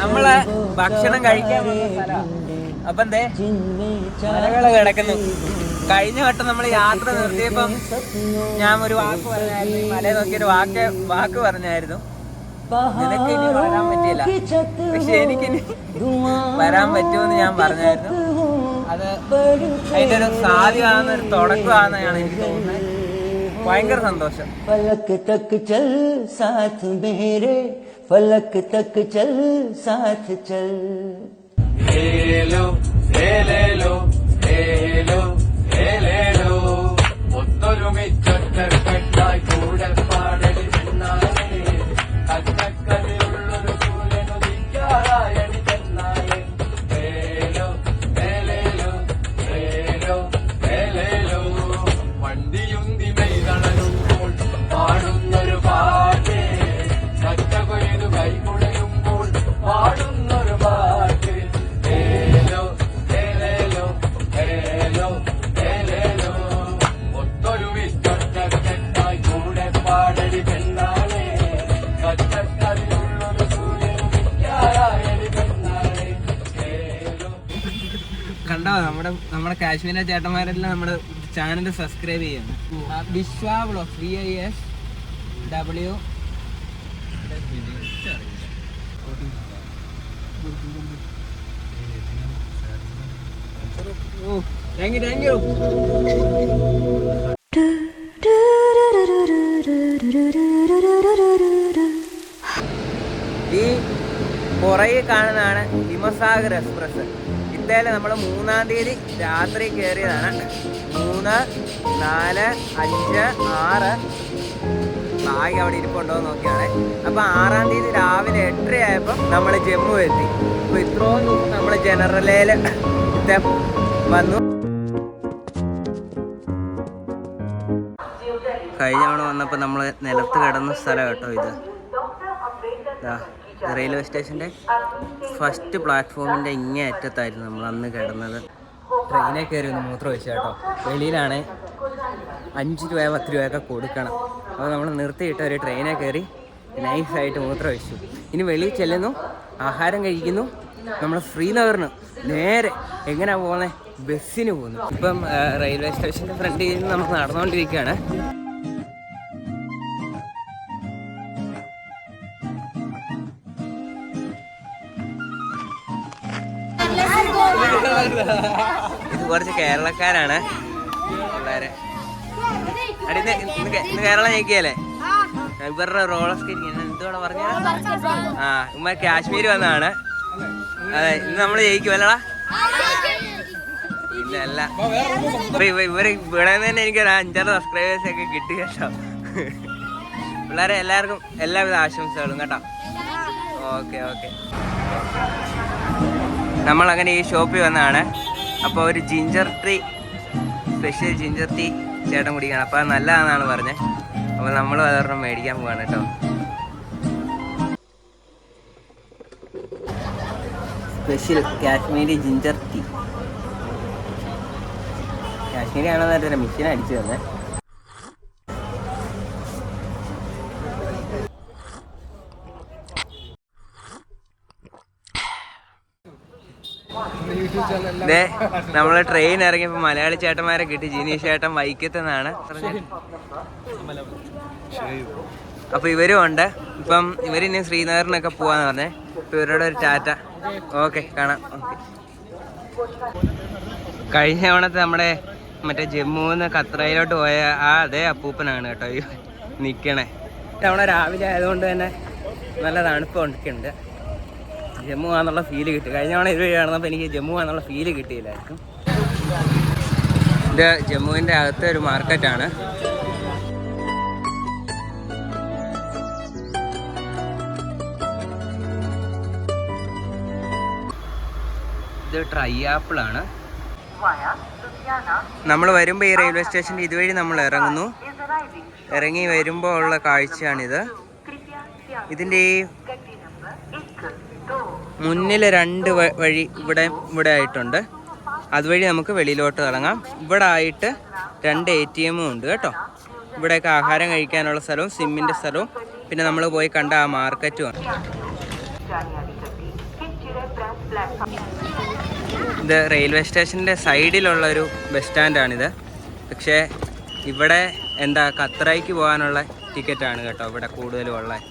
നമ്മൾ ഭക്ഷണം കഴിക്കാൻ. അപ്പൊ എന്തേ? മലകൾ കിടക്കുന്നു. കഴിഞ്ഞ വട്ടം നമ്മൾ യാത്ര നിർത്തിയപ്പം ഞാൻ ഒരു വാക്ക് പറഞ്ഞായിരുന്നു. മലയെ നോക്കിയൊരു വാക്ക് വാക്ക് പറഞ്ഞായിരുന്നു. നിനക്ക് ഇനി വരാൻ പറ്റിയില്ല. പക്ഷെ എനിക്കിനി വരാൻ പറ്റുമെന്ന് ഞാൻ പറഞ്ഞായിരുന്നു. അത് അതിന്റെ ഒരു സാധ്യമാകുന്ന ഒരു തുടക്കമാണെന്നാണ് എനിക്ക് തോന്നുന്നത്. भयंकर संतोष फलक तक चल साथ मेरे। फलक तक चल साथ चल। ले लो लो ले लो। കാശ്മീരിലെ ചേട്ടന്മാരെല്ലാം നമ്മുടെ ചാനൽ സബ്സ്ക്രൈബ് ചെയ്യുന്നു Vishwa blog V I S W ഈ പുറകെ കാണുന്നതാണ് ഹിമസാഗർ എക്സ്പ്രസ്. ഇത്തേലെ നമ്മൾ മൂന്നാം തീയതി രാത്രി കയറിയതാണ് മൂന്ന് നാല് അഞ്ച് ആറ്. ബാഗ് അവിടെ ഇരിപ്പുണ്ടോ എന്ന് നോക്കിയാണ്. അപ്പോൾ ആറാം തീയതി രാവിലെ എട്ടര ആയപ്പോൾ നമ്മൾ ജമ്മു എത്തി. അപ്പോൾ ഇത്രയും ദിവസം നമ്മൾ ജനറലേൽ വന്നു. കഴിഞ്ഞ തവണ വന്നപ്പോൾ നമ്മൾ നിലത്ത് കിടന്ന സ്ഥലം കേട്ടോ ഇത്. ദാ, റെയിൽവേ സ്റ്റേഷന്റെ ഫസ്റ്റ് പ്ലാറ്റ്ഫോമിന്റെ ഇങ്ങേ അറ്റത്തായിരുന്നു നമ്മൾ അന്ന് കിടന്നത്. ട്രെയിനിൽ കയറി ഒന്ന് മൂത്രം ഒഴിച്ചു കേട്ടോ. വെളിയിലാണ് അഞ്ച് രൂപ പത്ത് രൂപയൊക്കെ കൊടുക്കണം. അപ്പോൾ നമ്മൾ നിർത്തിയിട്ട് ഒരു ട്രെയിനിൽ കയറി നൈസായിട്ട് മൂത്രം ഒഴിച്ചു. ഇനി വെളിയിൽ ചെല്ലുന്നു ആഹാരം കഴിക്കുന്നു. നമ്മൾ ശ്രീനഗറിന് നേരെ എങ്ങനെയാണ് പോകുന്നത് ബസ്സിന് പോകുന്നു. ഇപ്പം റെയിൽവേ സ്റ്റേഷന്റെ ഫ്രണ്ടിൽ നിന്ന് നമ്മൾ നടന്നുകൊണ്ടിരിക്കുകയാണ്. ഇത് കുറച്ച് കേരളക്കാരാണ്. പിള്ളേരെ അടി ഇന്ന് കേരളം ജയിക്കുകയല്ലേ? ഇവരുടെ റോളർ സ്കേറ്റിംഗ് എന്തുകൂടെ പറഞ്ഞ? ആ ഉമ്മ കാശ്മീർ വന്നതാണ്. അതെ ഇന്ന് നമ്മൾ ജയിക്കുമല്ലടാ ഇല്ല അല്ല ഇവർ ഇവിടെ നിന്ന് തന്നെ എനിക്ക് ഒരു അഞ്ചാറ് സബ്സ്ക്രൈബേഴ്സ് ഒക്കെ കിട്ടി കേട്ടോ. പിള്ളേരെ എല്ലാവർക്കും എല്ലാവിധ ആശംസകളും കേട്ടോ. Okay okay. നമ്മൾ അങ്ങനെ ഈ ഷോപ്പിൽ വന്നതാണ്. അപ്പോൾ ഒരു ginger tea special ginger tea ചേട്ടൻ കുടിക്കണം അപ്പോൾ നല്ലതാണെന്നാണ് പറഞ്ഞത്. അപ്പോൾ നമ്മൾ അതൊരെണ്ണം മേടിക്കാൻ പോവാണ് കേട്ടോ. Special Kashmiri ginger tea Kashmiri ആണെന്ന് അറിയില്ല മെഷീൻ അടിച്ചു തന്നെ. ദേ, നമ്മൾ ട്രെയിൻ ഇറങ്ങിയപ്പോ മലയാളി ചേട്ടന്മാരെ കിട്ടി. ജിനീഷ് ചേട്ടൻ വൈക്കത്തെന്നാണ്. അപ്പൊ ഇവരും ഉണ്ട്. ഇപ്പം ഇവരിനി ശ്രീനഗറിനൊക്കെ പോവാന്ന് പറഞ്ഞേ. അപ്പൊ ഇവരോട് ഒരു ടാറ്റ. ഓക്കെ കാണാം. ഓക്കെ. കഴിഞ്ഞ തവണത്തെ നമ്മുടെ മറ്റേ ജമ്മുന്ന് കത്രയിലോട്ട് പോയ ആ അതേ അപ്പൂപ്പനാണ് കേട്ടോ. ഈ നിക്കണേ. തവണ രാവിലെ ആയതുകൊണ്ട് തന്നെ നല്ല തണുപ്പ് ഉണ്ട്. ജമ്മു ആണെന്നുള്ള ഫീൽ കിട്ടി. കഴിഞ്ഞ തവണ ഇത് കാണുന്നപ്പോൾ എനിക്ക് ജമ്മു ആണെന്നുള്ള ഫീൽ കിട്ടിയില്ലായിരിക്കും. ഇത് ജമ്മുവിന്റെ അകത്തെ ഒരു മാർക്കറ്റാണ് ഇത് ട്രൈ ആപ്പിൾ ആണ്. നമ്മൾ വരുമ്പോൾ ഈ റെയിൽവേ സ്റ്റേഷന്റെ ഇതുവഴി നമ്മൾ ഇറങ്ങുന്നു. ഇറങ്ങി വരുമ്പോൾ ഉള്ള കാഴ്ചയാണിത്. ഇതിന്റെ ഈ മുന്നിൽ രണ്ട് വഴി ഇവിടെ ഇവിടെ ആയിട്ടുണ്ട്. അതുവഴി നമുക്ക് വെളിയിലോട്ട് ഇറങ്ങാം. ഇവിടെ ആയിട്ട് രണ്ട് എ ടി എമ്മും ഉണ്ട് കേട്ടോ. ഇവിടെയൊക്കെ ആഹാരം കഴിക്കാനുള്ള സ്ഥലവും സിമ്മിന്റെ സ്ഥലവും. പിന്നെ നമ്മൾ പോയി കണ്ട ആ മാർക്കറ്റും ഇത് റെയിൽവേ സ്റ്റേഷന്റെ സൈഡിലുള്ള ഒരു ബസ് സ്റ്റാൻഡാണിത്. പക്ഷേ ഇവിടെ എന്താ ഖത്തറയ്ക്ക് പോകാനുള്ള ടിക്കറ്റാണ് കേട്ടോ ഇവിടെ കൂടുതലും ഉള്ളത്.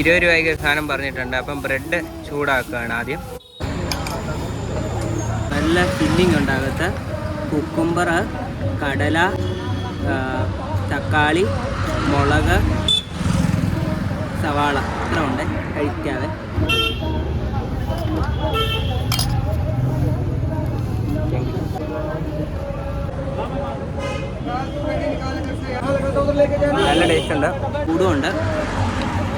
ഇരുപത് രൂപയ്ക്ക് സാധനം പറഞ്ഞിട്ടുണ്ട്. അപ്പം ബ്രെഡ് ചൂടാക്കുകയാണ് ആദ്യം. നല്ല ഫില്ലിംഗ് ഉണ്ടാകത്ത് കുക്കുംബർ കടല തക്കാളി മുളക് സവാള. ഇത്ര ഉണ്ട്. കഴിക്കാതെ. നല്ല ടേസ്റ്റ് ഉണ്ട്. കൂടുമുണ്ട്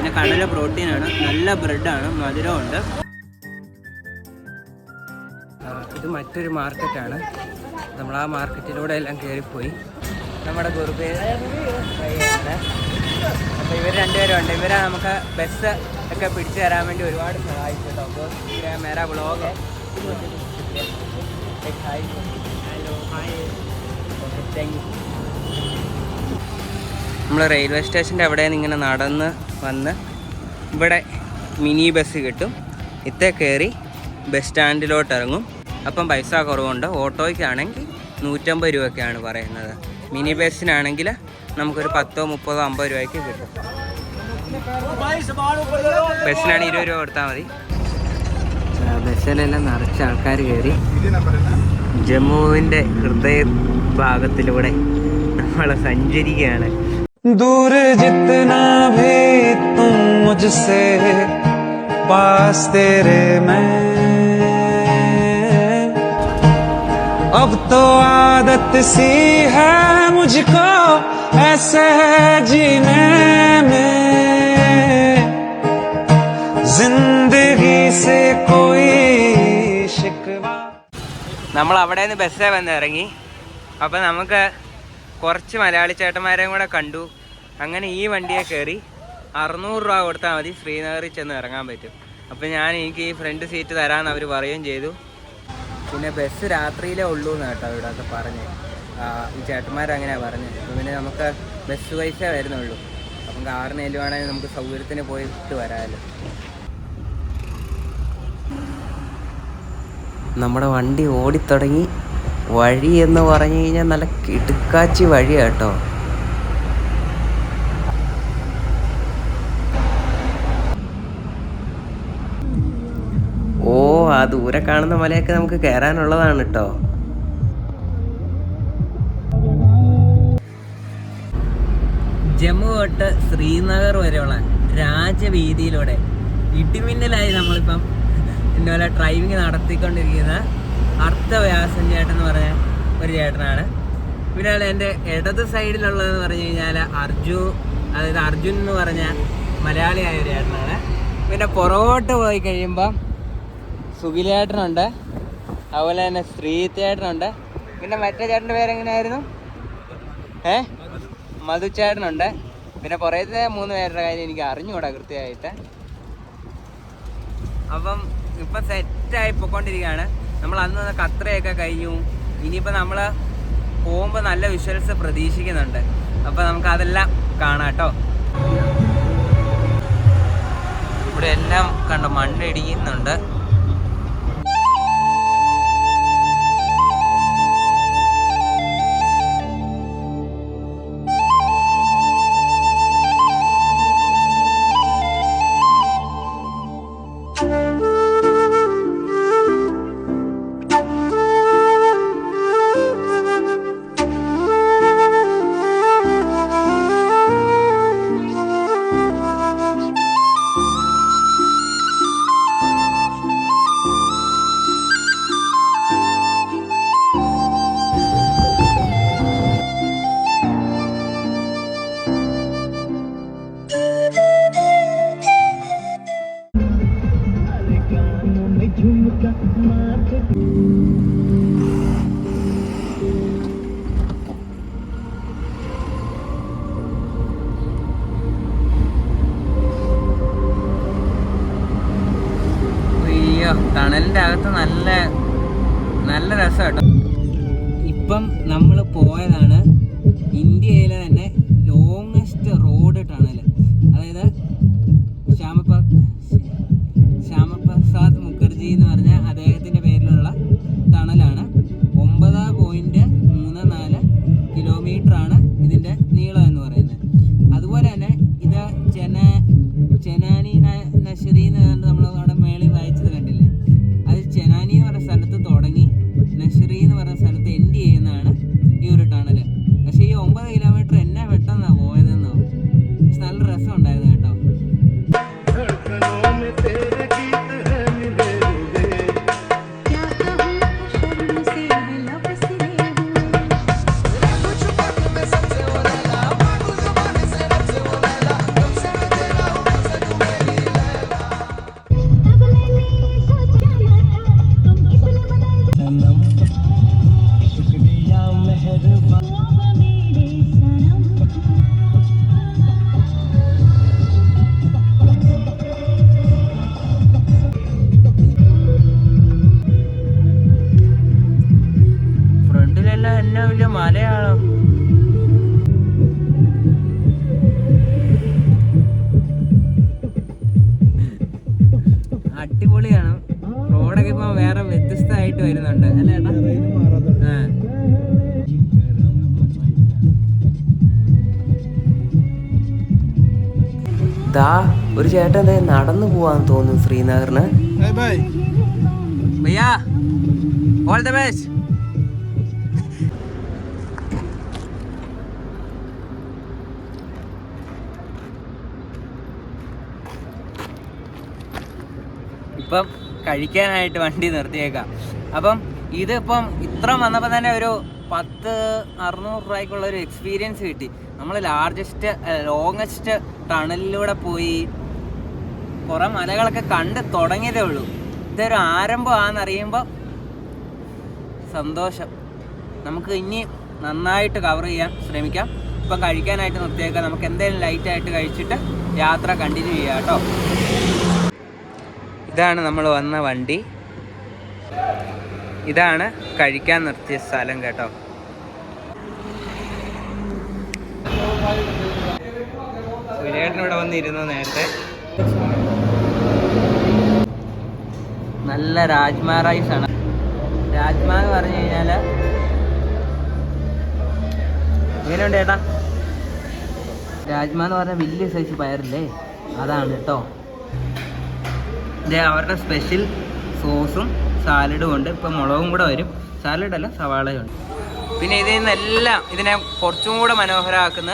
പിന്നെ കടല പ്രോട്ടീനാണ്. നല്ല ബ്രെഡാണ്. മധുരമുണ്ട്. ഇത് മറ്റൊരു മാർക്കറ്റാണ്. നമ്മൾ ആ മാർക്കറ്റിലൂടെ എല്ലാം കയറിപ്പോയി നമ്മുടെ ഗുരുപേര് അപ്പോൾ ഇവർ രണ്ടുപേരും ഉണ്ട് ഇവരെ നമുക്ക് ബസ് ഒക്കെ പിടിച്ചു തരാൻ വേണ്ടി ഒരുപാട് സഹായിച്ചു കേട്ടോ അപ്പോൾ മേര മേരാ blog hello hi thank you നമ്മൾ റെയിൽവേ സ്റ്റേഷന്റെ അവിടെ നിന്ന് ഇങ്ങനെ നടന്ന് വന്ന് ഇവിടെ മിനി ബസ് കിട്ടും. ഇത്തേ കയറി ബസ് സ്റ്റാൻഡിലോട്ട് ഇറങ്ങും. അപ്പം പൈസ കുറവുണ്ട്. ഓട്ടോയ്ക്കാണെങ്കിൽ നൂറ്റമ്പത് രൂപയൊക്കെയാണ് പറയുന്നത്. മിനി ബസ്സിനാണെങ്കിൽ നമുക്കൊരു പത്തോ മുപ്പതോ അമ്പത് രൂപയ്ക്ക് കിട്ടും. ബസ്സിനാണ് ഇരുപത് രൂപ കൊടുത്താൽ മതി. ബസ്സിലെല്ലാം നിറച്ച ആൾക്കാർ കയറി ജമ്മുവിന്റെ ഹൃദയ ഭാഗത്തിലൂടെ നമ്മൾ സഞ്ചരിക്കുകയാണ്. दूर जितना भी तुम मुझसे पास तेरे मैं अब तो आदत सी है मुझको ऐसे जीने में जिंदगी से कोई शिकवा നമ്മൾ അവിടെ നിന്ന് ബസ്സേ വന്ന് ഇറങ്ങി അപ്പം നമുക്ക് കുറച്ച് മലയാളി ചേട്ടന്മാരെയും കൂടെ കണ്ടു. അങ്ങനെ ഈ വണ്ടിയെ കയറി അറുന്നൂറ് രൂപ കൊടുത്താൽ മതി ശ്രീനഗറിൽ ചെന്ന് ഇറങ്ങാൻ പറ്റും. അപ്പം ഞാൻ എനിക്ക് ഈ ഫ്രണ്ട് സീറ്റ് തരാമെന്ന് അവർ പറയുകയും ചെയ്തു. പിന്നെ ബസ് രാത്രിയിലേ ഉള്ളൂ എന്ന് കേട്ടോ ഇവിടെ ഒക്കെ പറഞ്ഞ്. ഈ ചേട്ടന്മാരങ്ങനെയാണ് പറഞ്ഞത് അപ്പം പിന്നെ നമുക്ക് ബസ് പൈസ വരുന്നുള്ളൂ. അപ്പം കാറിന് ആണെങ്കിൽ നമുക്ക് സൗകര്യത്തിന് പോയിട്ട് വരാമല്ലോ നമ്മുടെ വണ്ടി ഓടിത്തുടങ്ങി. വഴി എന്ന് പറഞ്ഞു കഴിഞ്ഞാൽ നല്ല കിടുക്കാച്ചി വഴിയാണ് കേട്ടോ. ഓ ആ ദൂരെ കാണുന്ന മലയൊക്കെ നമുക്ക് കയറാനുള്ളതാണ് കേട്ടോ. ജമ്മു തൊട്ട് ശ്രീനഗർ വരെയുള്ള രാജവീതിയിലൂടെ ഇടിമിന്നലായി നമ്മളിപ്പം ഇന്നലെ ഡ്രൈവിങ് നടത്തിക്കൊണ്ടിരിക്കുന്ന അർത്ഥവ്യാസൻ ചേട്ടൻ എന്ന് പറഞ്ഞ ഒരു ചേട്ടനാണ്. പിന്നെ എന്റെ ഇടത് സൈഡിലുള്ളതെന്ന് പറഞ്ഞു കഴിഞ്ഞാൽ അർജു അതായത് അർജുൻ എന്ന് പറഞ്ഞ മലയാളിയായ ഒരു ചേട്ടനാണ്. പിന്നെ പുറകോട്ട് പോയി കഴിയുമ്പം സുഖിലേട്ടനുണ്ട്. അതുപോലെ തന്നെ ശ്രീതേട്ടനുണ്ട്. പിന്നെ മറ്റേ ചേട്ടന്റെ പേരെങ്ങനെയായിരുന്നു? ഏ? മധുചേട്ടനുണ്ട് പിന്നെ പുറത്തെ മൂന്ന് പേരുടെ കാര്യം എനിക്ക് അറിഞ്ഞുകൂടാ കൃത്യമായിട്ട്. അപ്പം ഇപ്പം സെറ്റായി പൊയ്ക്കൊണ്ടിരിക്കുകയാണ്. നമ്മൾ അന്ന് കത്രയൊക്കെ കഴിഞ്ഞു. ഇനിയിപ്പോൾ നമ്മൾ പോകുമ്പോൾ നല്ല വിഷ്വൽസ് പ്രതീക്ഷിക്കുന്നുണ്ട്. അപ്പോൾ നമുക്ക് അതെല്ലാം കാണാം കേട്ടോ. ഇവിടെ എല്ലാം കണ്ട മണ്ണിടിയുന്നുണ്ട് say that. ഒരു ചേട്ടൻ ദേ നടന്നു പോവാന്ന് തോന്നുന്നു ശ്രീനഗറിന്. ഭയ്യാ ഓൾ ദ ബെസ്റ്റ് ഇപ്പം കഴിക്കാനായിട്ട് വണ്ടി നിർത്തിയേക്കാം. അപ്പം ഇതിപ്പം ഇത്ര വന്നപ്പോൾ തന്നെ ഒരു പത്ത് അറുന്നൂറ് രൂപയ്ക്കുള്ള ഒരു എക്സ്പീരിയൻസ് കിട്ടി. നമ്മൾ ലാർജസ്റ്റ് ലോങ്ങസ്റ്റ് ടണലിലൂടെ പോയി കുറേ മലകളൊക്കെ കണ്ട് തുടങ്ങിയതേ ഉള്ളൂ. ഇതൊരു ആരംഭമാണെന്നറിയുമ്പോൾ സന്തോഷം. നമുക്ക് ഇനി നന്നായിട്ട് കവർ ചെയ്യാൻ ശ്രമിക്കാം. ഇപ്പം കഴിക്കാനായിട്ട് നിർത്തിയേക്കാം. നമുക്ക് എന്തെങ്കിലും ലൈറ്റായിട്ട് കഴിച്ചിട്ട് യാത്ര കണ്ടിന്യൂ ചെയ്യാം കേട്ടോ. ഇതാണ് നമ്മൾ വന്ന വണ്ടി. ഇതാണ് കഴിക്കാൻ നിർത്തിയ സ്ഥലം കേട്ടോ. സുരേട്ടൻ ഇവിടെ വന്നിരുന്നു നേരത്തെ. നല്ല രാജ്മ റൈസ് ആണ്. രാജ്മ എന്ന് പറഞ്ഞു കഴിഞ്ഞാൽ എങ്ങനെയുണ്ട് ഏട്ടാ? രാജ്മ എന്ന് പറഞ്ഞാൽ വലിയ സൈസ് പയറില്ലേ? അതാണ് കേട്ടോ ഇതേ അവരുടെ സ്പെഷ്യൽ സോസും സാലഡും ഉണ്ട്. ഇപ്പം മുളകും കൂടെ വരും. സാലഡല്ല സവാളയും ഉണ്ട്. പിന്നെ ഇതിൽ നിന്നെല്ലാം ഇതിനെ കുറച്ചും കൂടെ മനോഹരമാക്കുന്ന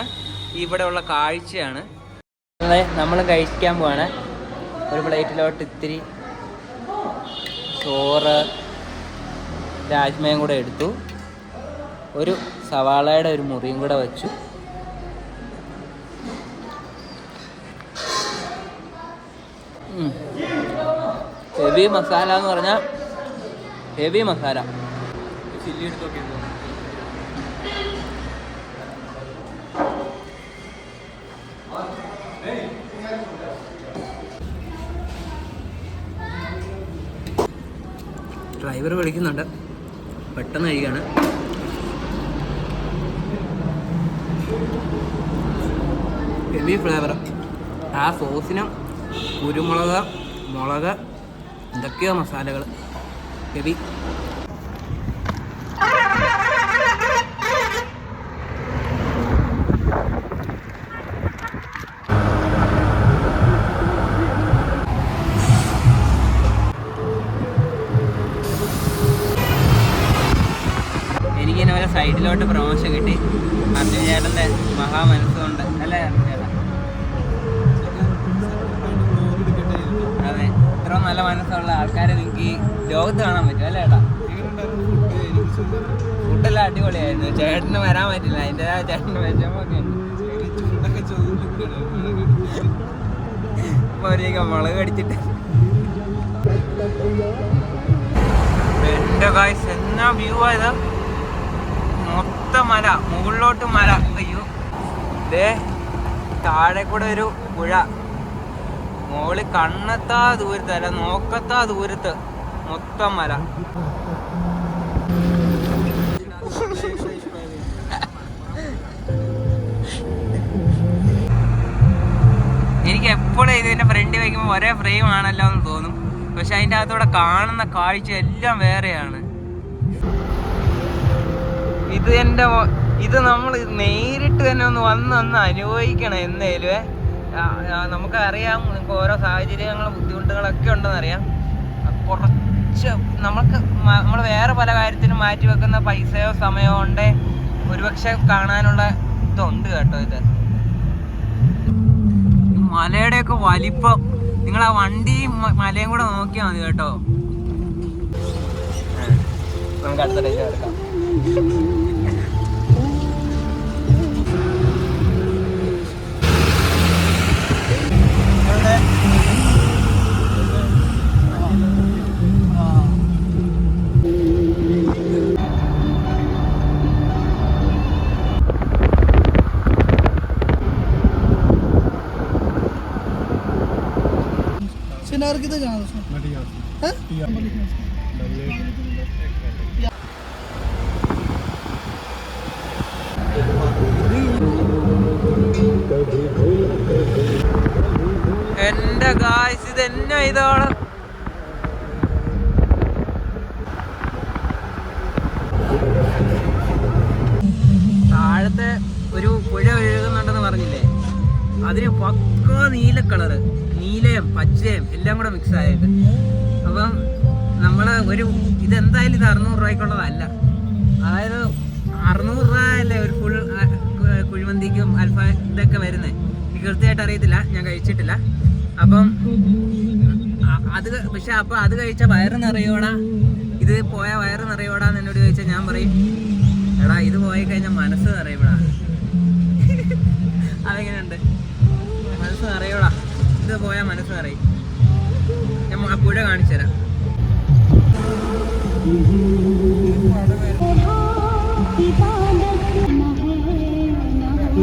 ഇവിടെയുള്ള കാഴ്ചയാണ്. നമ്മൾ കഴിക്കാൻ പോവാണ്. ഒരു പ്ലേറ്റിലോട്ട് ഇത്തിരി ചോറ് രാജ്മയും കൂടെ എടുത്തു. ഒരു സവാളയുടെ ഒരു മുറിയും കൂടെ വെച്ചു. ഹെവി മസാല എന്ന് പറഞ്ഞാൽ ഹെവി മസാല ചില്ലി എടുത്തൊക്കെ ഡ്രൈവർ വിളിക്കുന്നുണ്ട്. പെട്ടെന്ന് കഴിയാണ് ഹെവി ഫ്ലേവർ ആ സോസിനും കുരുമുളക് മുളക് എന്തൊക്കെയോ മസാലകൾ ഹെവി സൈഡിലോട്ട് പ്രമോഷൻ കിട്ടി. അർജുൻ ചേട്ടന്റെ മഹാമനസ്സുകൊണ്ട്. അല്ലേ അർജുൻ ചേട്ടാ? അതെ. ഇത്ര നല്ല മനസ്സുള്ള ആൾക്കാരെ നിങ്ങൾക്ക് ഈ ലോകത്ത് കാണാൻ പറ്റും അല്ലേ ചേട്ടാ ഫുഡെല്ലാം അടിപൊളിയായിരുന്നു. ചേട്ടന് വരാൻ പറ്റില്ല. അതിന്റെ ചേട്ടന് വിഷമൊക്കെ മുളക് കടിച്ചിട്ട്. എന്റെ കായ്സ് എന്നാ വ്യൂ ആയത് മൊത്തം മല മുകളിലോട്ട് മല. അയ്യോ. ദേ താഴെ കൂടെ ഒരു പുഴ. മോൾ കണ്ണത്താ ദൂരത്ത് അല്ല നോക്കത്താ ദൂരത്ത് മൊത്തം മല. എനിക്ക് എപ്പോഴും ഇതിന്റെ ഫ്രണ്ട് വയ്ക്കുമ്പോൾ ഒരേ ഫ്രെയിം ആണല്ലോ എന്ന് തോന്നും. പക്ഷെ അതിന്റെ അകത്തൂടെ കാണുന്ന കാഴ്ച എല്ലാം വേറെയാണ്. ഇത് എന്റെ ഇത് നമ്മൾ നേരിട്ട് തന്നെ ഒന്ന് വന്ന് ഒന്ന് അനുഭവിക്കണം എന്നേലും നമുക്കറിയാം നിങ്ങൾക്ക് ഓരോ സാഹചര്യങ്ങളും ബുദ്ധിമുട്ടുകളൊക്കെ ഉണ്ടെന്നറിയാം. കുറച്ച് നമ്മൾക്ക് നമ്മൾ വേറെ പല കാര്യത്തിനും മാറ്റി വെക്കുന്ന പൈസയോ സമയമോ ഉണ്ടേ ഒരുപക്ഷെ കാണാനുള്ള ഇതുണ്ട് കേട്ടോ ഇത്. മലയുടെയൊക്കെ വലിപ്പം. നിങ്ങൾ ആ വണ്ടിയും മ- മലയും കൂടെ നോക്കിയാൽ മതി കേട്ടോ. നമുക്ക് അടുത്ത എടുക്കാം. श्रीनगर किधर जाना उसमें എന്റെ ഗായ്സ് ഇത് എന്നെ ഇതാണ് അൽഫ ഇതൊക്കെ വരുന്നത് എനിക്ക് കൃത്യമായിട്ട് അറിയത്തില്ല ഞാൻ കഴിച്ചിട്ടില്ല. അപ്പം അത് പക്ഷെ അപ്പം അത് കഴിച്ച വയറ് നിറയോടാ. ഇത് പോയ വയറ് നിറയോടാന്ന് എന്നോട് ചോദിച്ചാൽ ഞാൻ പറയും എടാ ഇത് പോയി കഴിഞ്ഞാൽ മനസ്സ് നിറയപ്പെടാ അതെങ്ങനെയുണ്ട്? മനസ്സ് നിറയോടാ. ഇത് പോയാൽ മനസ്സ് നിറയും. ഞാൻ ആ പുഴ കാണിച്ചു തരാം. ഇത്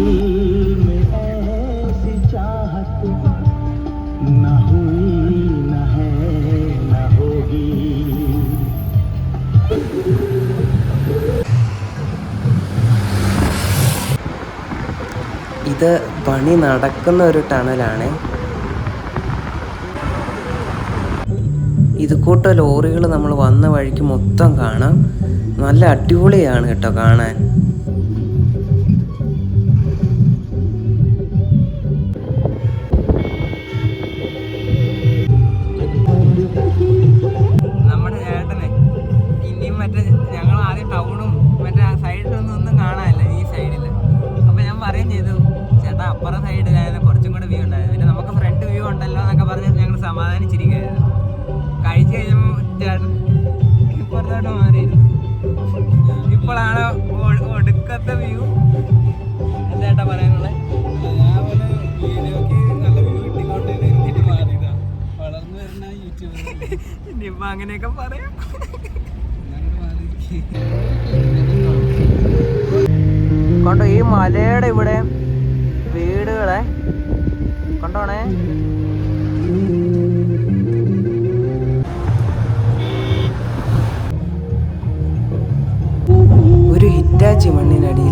പണി നടക്കുന്ന ഒരു ടണലാണ്. ഇത് കൂട്ട ലോറികൾ നമ്മൾ വന്ന വഴിക്ക് മൊത്തം കാണാം. നല്ല അടിപൊളിയാണ് കേട്ടോ കാണാൻ. കണ്ടോ ഈ മലയുടെ ഇവിടെ വീടുകളെ കണ്ടോണേ? ഒരു ഹിറ്റാച്ചി മണ്ണിനടിയിൽ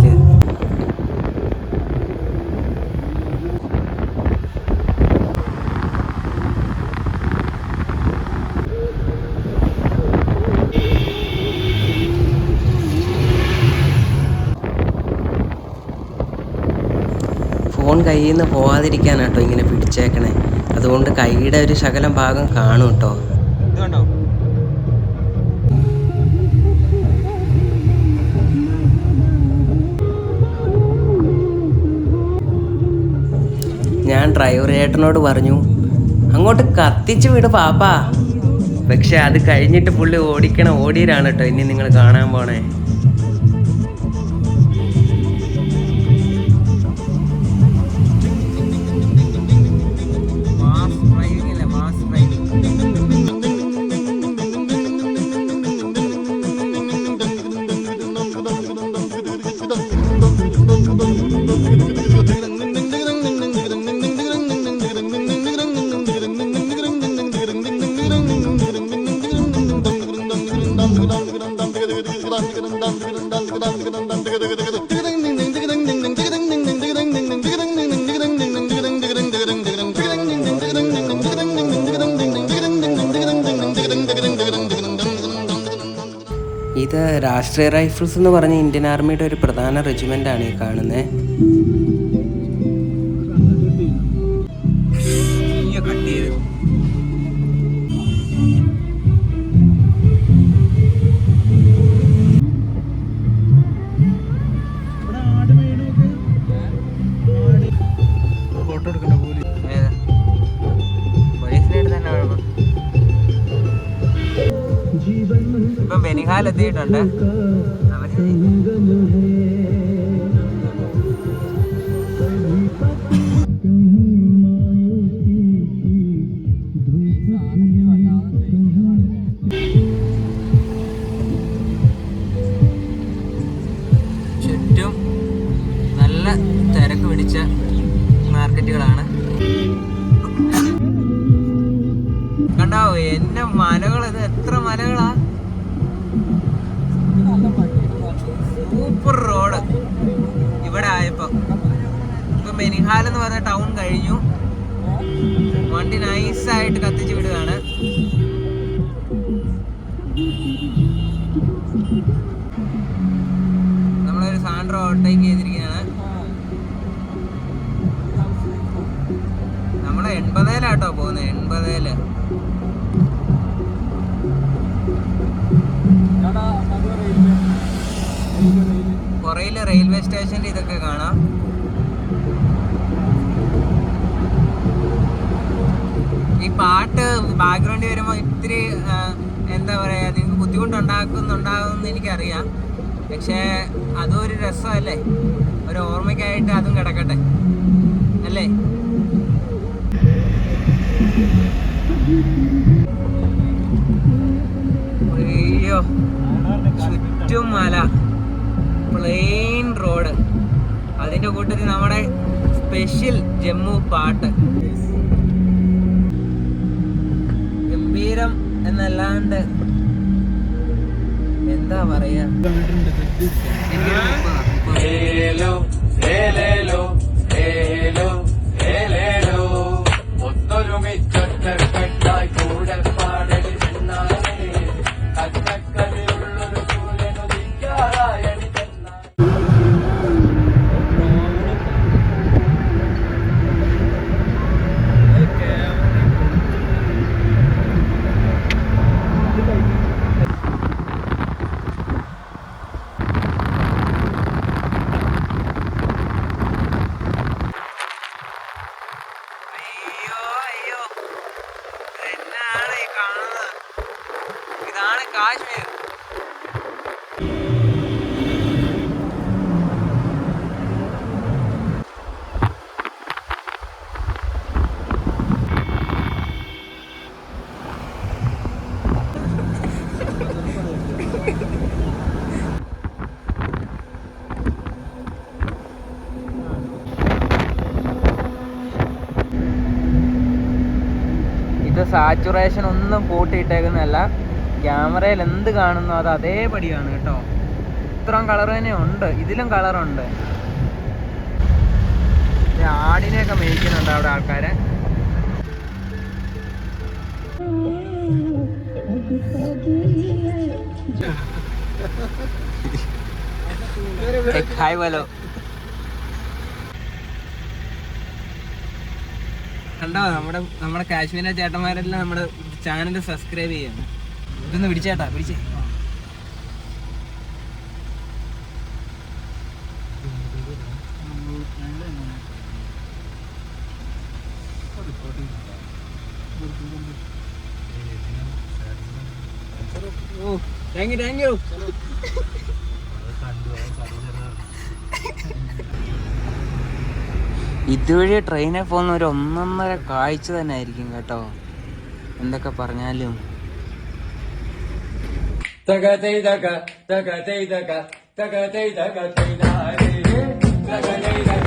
കയ്യിൽ നിന്ന് പോവാതിരിക്കാനാട്ടോ ഇങ്ങനെ പിടിച്ചേക്കണേ. അതുകൊണ്ട് കൈയുടെ ഒരു ശകലം ഭാഗം കാണും കേട്ടോ ഞാൻ ഡ്രൈവർ ഏട്ടനോട് പറഞ്ഞു അങ്ങോട്ട് കത്തിച്ചു വിട് പാപ്പാ. പക്ഷെ അത് കഴിഞ്ഞിട്ട് പുള്ളി ഓടിക്കണ ഓടിയിലാണ് കേട്ടോ ഇനി നിങ്ങൾ കാണാൻ പോണേ. ഇത് രാഷ്ട്രീയ റൈഫിൾസ് എന്ന് പറഞ്ഞ ഇന്ത്യൻ ആർമിയുടെ ഒരു പ്രധാന റെജിമെന്റാണ് ഈ കാണുന്നത് 呢？ബെനിഹാൽ എന്ന് പറഞ്ഞ ടൗൺ കഴിഞ്ഞു. വണ്ടി നൈസായിട്ട് കത്തിച്ച് വിടുകയാണ്. നമ്മളൊരു സാൻഡ്രോ ഓവർടേക്ക് ചെയ്തിരിക്കുകയാണ്. എൺപതേലാട്ടോ പോകുന്നത് എൺപതേൽ. കുറയിൽ റെയിൽവേ? സ്റ്റേഷന്റെ ഇതൊക്കെ കാണാം ഈ പാട്ട് ബാക്ക്ഗ്രൗണ്ടിൽ വരുമ്പോൾ ഇത്തിരി എന്താ പറയുക നിങ്ങൾക്ക് ബുദ്ധിമുട്ടുണ്ടാക്കുന്നുണ്ടാകുമെന്ന് എനിക്കറിയാം. പക്ഷേ അതും ഒരു രസമല്ലേ? ഒരു ഓർമ്മയ്ക്കായിട്ട് അതും കിടക്കട്ടെ. അല്ലേ? അയ്യോ ചുറ്റും മല പ്ലെയിൻ റോഡ് അതിന്റെ കൂട്ടത്തിൽ നമ്മുടെ സ്പെഷ്യൽ ജമ്മു പാട്ട് എന്നല്ലാണ്ട് എന്താ പറയാ ഹേലോ ഹേലോ മുപ്പത്. സാച്ചുറേഷൻ ഒന്നും കൂട്ടിയിട്ടേക്കുന്നതല്ല ക്യാമറയിൽ എന്ത് കാണുന്നു അത് അതേപടിയാണ് കേട്ടോ. ഇത്രയും കളർ തന്നെ ഉണ്ട്. ഇതിലും കളറുണ്ട് ആടിനെയൊക്കെ മേയ്ക്കുന്നുണ്ട് അവിടെ ആൾക്കാരെ. ഹായ് ബലോ കണ്ടോ നമ്മുടെ നമ്മുടെ കാശ്മീരിലെ ചേട്ടന്മാരെല്ലാം നമ്മുടെ ചാനൽ സബ്സ്ക്രൈബ് ചെയ്യണം ഇതൊന്ന് പിടിച്ചേട്ടാ പിടിച്ചേ. താങ്ക് യു താങ്ക് യു ഇതുവഴി ട്രെയിനിൽ പോകുന്ന ഒരു ഒന്നൊന്നര കാഴ്ച തന്നെ ആയിരിക്കും കേട്ടോ. എന്തൊക്കെ പറഞ്ഞാലും. തകതൈതക തക തകതൈതക തക തകതൈതക തകതൈതക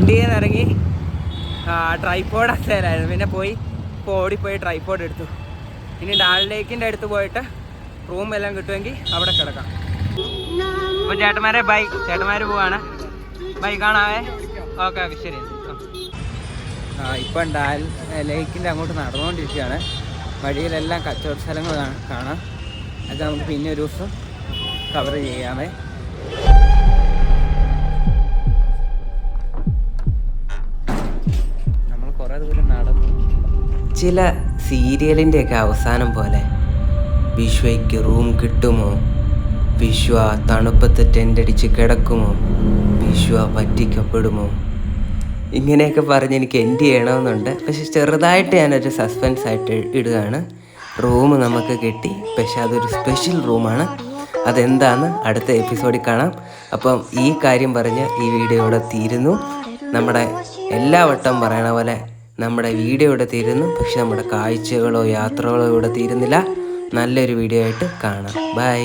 വണ്ടിയിൽ നിന്ന് ഇറങ്ങി ട്രൈപ്പോഡ് അത്തേരായിരുന്നു പിന്നെ പോയി ഇപ്പോൾ ഓടിപ്പോയി ട്രൈപ്പോഡ് എടുത്തു. ഇനി ഡാൽ ലേക്കിന്റെ അടുത്ത് പോയിട്ട് റൂം എല്ലാം കിട്ടുമെങ്കിൽ അവിടെ കിടക്കാം. അപ്പോൾ ചേട്ടന്മാരെ ബൈ ചേട്ടന്മാർ പോവാണ്. ബൈ കാണാവേ. ഓക്കെ ഓക്കെ ശരി. ആ. ഇപ്പം ഡാൽ ലേക്കിന്റെ അങ്ങോട്ട് നടന്നുകൊണ്ടിരിക്കുകയാണ്. വഴിയിലെല്ലാം കച്ചവട സ്ഥലങ്ങൾ കാ- കാണാം. അത് നമുക്ക് പിന്നെ ഒരു ദിവസം കവർ ചെയ്യാമേ ചില സീരിയലിന്റെയൊക്കെ അവസാനം പോലെ വിശ്വയ്ക്ക് റൂം കിട്ടുമോ? വിശ്വ തണുപ്പത്ത് ടെന്റടിച്ച് കിടക്കുമോ? വിശ്വ പറ്റിക്കപ്പെടുമോ? ഇങ്ങനെയൊക്കെ പറഞ്ഞ് എനിക്ക് എൻഡ് ചെയ്യണമെന്നുണ്ട്. പക്ഷെ ചെറുതായിട്ട് ഞാനൊരു സസ്പെൻസ് ആയിട്ട് ഇടുകയാണ്. റൂം നമുക്ക് കിട്ടി. പക്ഷെ അതൊരു സ്പെഷ്യൽ റൂമാണ്. അതെന്താണ് അടുത്ത എപ്പിസോഡിൽ കാണാം. അപ്പം ഈ കാര്യം പറഞ്ഞ് ഈ വീഡിയോ തീരുന്നു. നമ്മുടെ എല്ലാ വട്ടം പറയണ പോലെ നമ്മുടെ വീഡിയോ ഇവിടെ തീരുന്നു. പക്ഷെ നമ്മുടെ കാഴ്ചകളോ യാത്രകളോ ഇവിടെ തീരുന്നില്ല. നല്ലൊരു വീഡിയോ ആയിട്ട് കാണാം. ബൈ